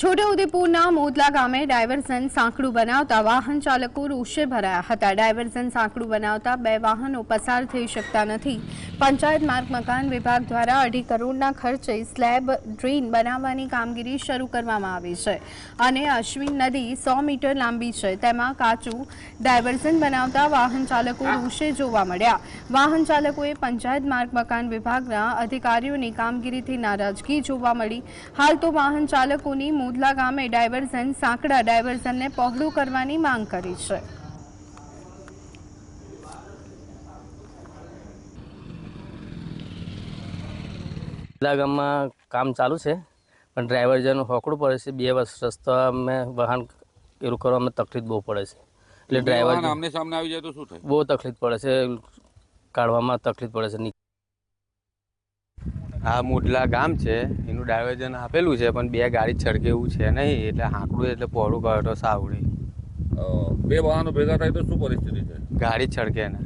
છોટાઉદેપુરના મોદલા ગામે ડાયવર્ઝન સાંકડું બનાવતા વાહન ચાલકો રોષે ભરાયા હતા. ડાયવર્ઝન સાંકડું બનાવતા બે વાહનો પસાર થઈ શકતા નથી. પંચાયત માર્ગ મકાન વિભાગ દ્વારા અઢી કરોડના ખર્ચે સ્લેબ ડ્રેન બનાવવાની કામગીરી શરૂ કરવામાં આવી છે અને અશ્વિન નદી સો મીટર લાંબી છે. તેમાં કાચું ડાયવર્ઝન બનાવતા વાહન ચાલકો રોષે જોવા મળ્યા. વાહન ચાલકોએ પંચાયત માર્ગ મકાન વિભાગના અધિકારીઓની કામગીરીથી નારાજગી જોવા મળી. હાલ તો વાહન ચાલકોની મોદલા ગામે ડાયવર્ઝન સાંકડા ડાયવર્ઝનને પહોળું કરવાની માંગ કરી છે. પેલા ગામમાં કામ ચાલુ છે પણ ડ્રાઈવર જનું હોકડું પડે છે. બે વર્ષ રસ્તા અમે વાહન એવું કરવામાં તકલીફ બહુ પડે છે. એટલે ડ્રાઈવર સામે સામને આવી જાય તો શું થાય? બહુ તકલીફ પડે છે કાઢવામાં તકલીફ પડે છે આ મોટલા ગામ છે. એનું ડાયવર્ઝન આપેલું છે પણ બે ગાડી છડકે એવું છે નહીં એટલે હાંકડું એટલે પહોળું કરો તો સાવડી બે વાહનો ભેગા થાય તો શું પરિસ્થિતિ છે? ગાડી છડકે ને.